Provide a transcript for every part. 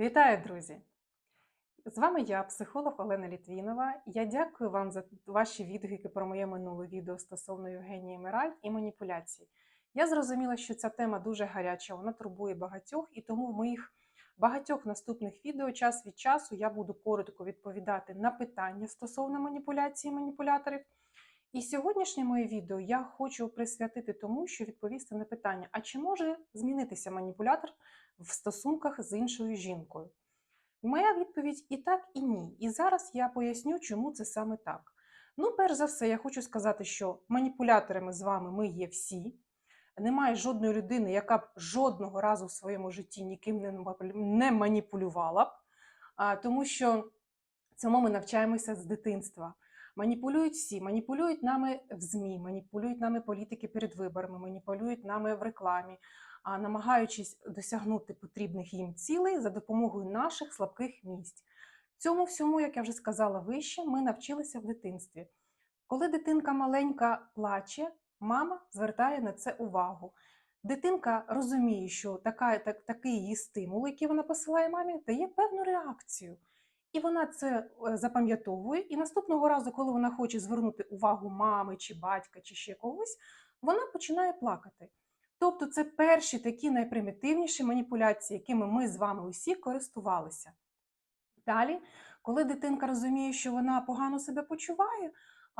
Вітаю, друзі! З вами я, психолог Олена Літвінова. Я дякую вам за ваші відгуки про моє минуле відео стосовно Євгенії Мираль і маніпуляцій. Я зрозуміла, що ця тема дуже гаряча, вона турбує багатьох, і тому в моїх багатьох наступних відео час від часу я буду коротко відповідати на питання стосовно маніпуляції маніпуляторів. І сьогоднішнє моє відео я хочу присвятити тому, що відповісти на питання: а чи може змінитися маніпулятор в стосунках з іншою жінкою? Моя відповідь і так, і ні. І зараз я поясню, чому це саме так. Ну, перш за все, я хочу сказати, що маніпуляторами з вами ми є всі. Немає жодної людини, яка б жодного разу в своєму житті ніким не маніпулювала б, тому що цьому ми навчаємося з дитинства. Маніпулюють всі, маніпулюють нами в ЗМІ, маніпулюють нами політики перед виборами, маніпулюють нами в рекламі, намагаючись досягнути потрібних їм цілей за допомогою наших слабких місць. Цьому всьому, як я вже сказала вище, ми навчилися в дитинстві. Коли дитинка маленька плаче, мама звертає на це увагу. Дитинка розуміє, що така, так, такий її стимул, який вона посилає мамі, дає певну реакцію. І вона це е, запам'ятовує. І наступного разу, коли вона хоче звернути увагу мами чи батька, чи ще когось, вона починає плакати. Тобто, це перші такі найпримітивніші маніпуляції, якими ми з вами усі користувалися. Далі, коли дитинка розуміє, що вона погано себе почуває,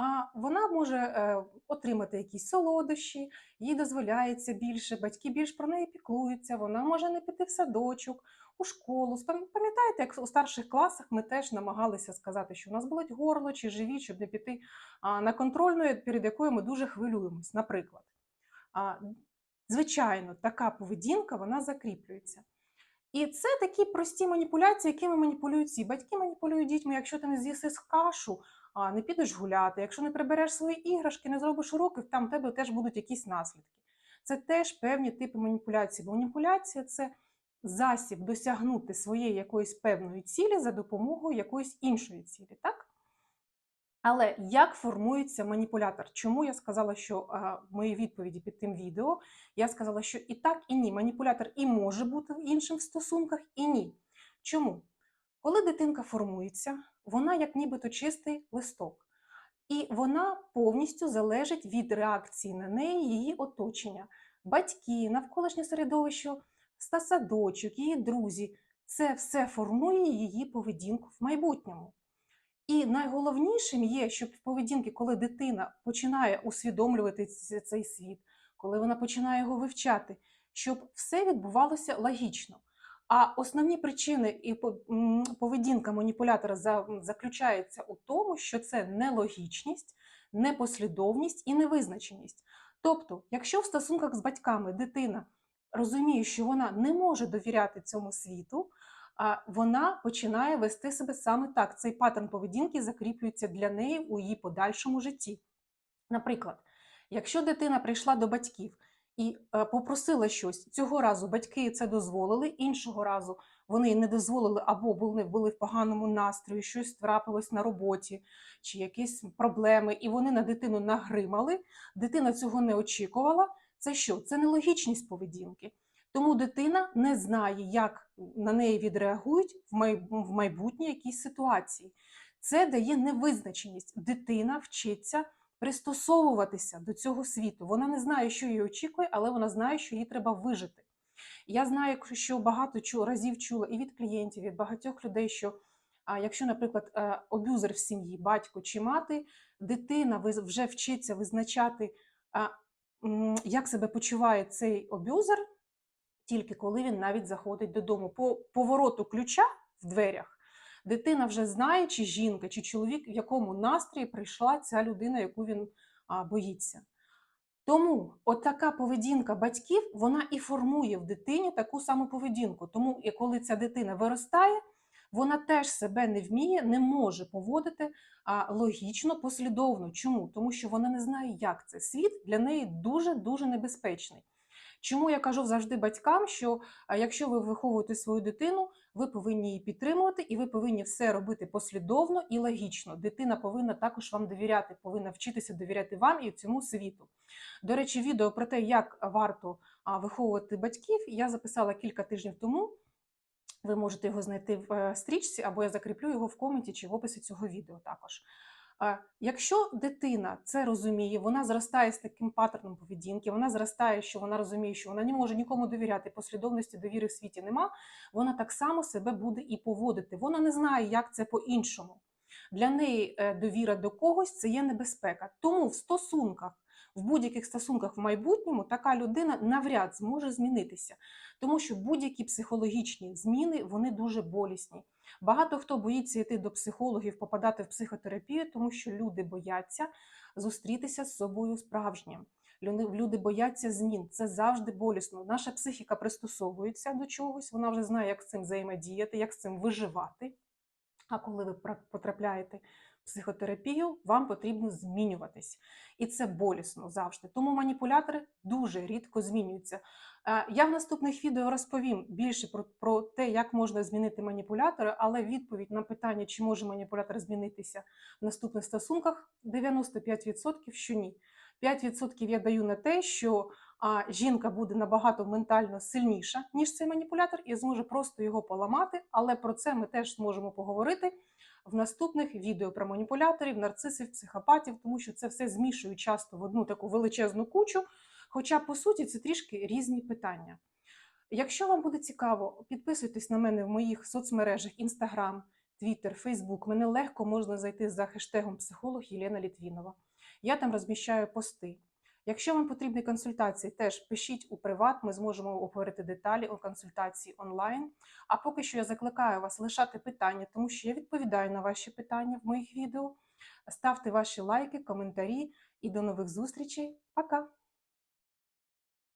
а вона може е, отримати якісь солодощі, їй дозволяється більше, батьки більш про неї піклуються, вона може не піти в садочок, у школу. Пам'ятаєте, як у старших класах ми теж намагалися сказати, що у нас болить горло чи живіт, щоб не піти на контрольну, перед якою ми дуже хвилюємось, наприклад. Звичайно, така поведінка вона закріплюється. І це такі прості маніпуляції, якими маніпулюють всі. Батьки маніпулюють дітьми, якщо ти не з'їси кашу, а, не підеш гуляти, якщо не прибереш свої іграшки, не зробиш уроки, там в тебе теж будуть якісь наслідки. Це теж певні типи маніпуляції. Бо маніпуляція це засіб досягнути своєї якоїсь певної цілі за допомогою якоїсь іншої цілі. Так? Але як формується маніпулятор? Чому я сказала, що в моїй відповіді під тим відео я сказала, що і так, і ні. Маніпулятор і може бути в іншим в стосунках, і ні. Чому? Коли дитинка формується, вона як нібито чистий листок, і вона повністю залежить від реакції на неї, її оточення, батьки, навколишнє середовище, садочок, її друзі. Це все формує її поведінку в майбутньому. І найголовнішим є, щоб в поведінки, коли дитина починає усвідомлювати цей світ, коли вона починає його вивчати, щоб все відбувалося логічно. А основні причини і поведінка маніпулятора заключається у тому, що це нелогічність, непослідовність і невизначеність. Тобто, якщо в стосунках з батьками дитина розуміє, що вона не може довіряти цьому світу, а вона починає вести себе саме так. Цей паттерн поведінки закріплюється для неї у її подальшому житті. Наприклад, якщо дитина прийшла до батьків і е, попросила щось, цього разу батьки це дозволили, іншого разу вони не дозволили або були, були в поганому настрої, щось трапилось на роботі, чи якісь проблеми, і вони на дитину нагримали, дитина цього не очікувала. Це що? Це нелогічність поведінки. Тому дитина не знає, як на неї відреагують в май- в майбутній якійсь ситуації. Це дає невизначеність. Дитина вчиться пристосовуватися до цього світу. Вона не знає, що її очікує, але вона знає, що їй треба вижити. Я знаю, що багато разів чула і від клієнтів, і від багатьох людей, що якщо, наприклад, е, аб'юзер в сім'ї, батько чи мати, дитина вже вчиться визначати, як себе почуває цей аб'юзер, тільки коли він навіть заходить додому. По повороту ключа в дверях дитина вже знає, чи жінка, чи чоловік, в якому настрої прийшла ця людина, яку він боїться. Тому от така поведінка батьків вона і формує в дитині таку саму поведінку. Тому коли ця дитина виростає, вона теж себе не вміє, не може поводити а, логічно, послідовно. Чому? Тому що вона не знає, як це. Світ для неї дуже дуже небезпечний. Чому я кажу завжди батькам, що якщо ви виховуєте свою дитину, ви повинні її підтримувати, і ви повинні все робити послідовно і логічно. Дитина повинна також вам довіряти, повинна вчитися довіряти вам і цьому світу. До речі, відео про те, як варто виховувати батьків, я записала кілька тижнів тому. Ви можете його знайти в е, стрічці, або я закріплю його в коменті чи в описі цього відео також. Якщо дитина це розуміє, вона зростає з таким паттерном поведінки, вона зростає, що вона розуміє, що вона не може нікому довіряти, послідовності довіри в світі нема, вона так само себе буде і поводити. Вона не знає, як це по-іншому. Для неї е, довіра до когось це є небезпека. Тому в стосунках, в будь-яких стосунках в майбутньому така людина навряд зможе змінитися, тому що будь-які психологічні зміни вони дуже болісні. Багато хто боїться йти до психологів, попадати в психотерапію, тому що люди бояться зустрітися з собою справжнім. Люди- бояться змін. Це завжди болісно. Наша психіка пристосовується до чогось, вона вже знає, як з цим взаємодіяти, як з цим виживати. А коли ви потрапляєте психотерапію, вам потрібно змінюватись. І це болісно завжди. Тому маніпулятори дуже рідко змінюються. Е, Я в наступних відео розповім більше про, про те, як можна змінити маніпулятори, але відповідь на питання, чи може маніпулятор змінитися в наступних стосунках, 95% що ні. 5% я даю на те, що а, жінка буде набагато ментально сильніша, ніж цей маніпулятор, і зможе просто його поламати. Але про це ми теж зможемо поговорити в наступних відео про маніпуляторів, нарцисів, психопатів, тому що це все змішують часто в одну таку величезну кучу. Хоча, по суті, це трішки різні питання. Якщо вам буде цікаво, підписуйтесь на мене в моїх соцмережах Instagram, Twitter, Facebook. Мене легко можна знайти за хештегом психолог Єлена Літвінова. Я там розміщаю пости. Якщо вам потрібні консультації, теж пишіть у приват, ми зможемо обговорити деталі у консультації онлайн. А поки що я закликаю вас лишати питання, тому що я відповідаю на ваші питання в моїх відео. Ставте ваші лайки, коментарі і до нових зустрічей. Пока!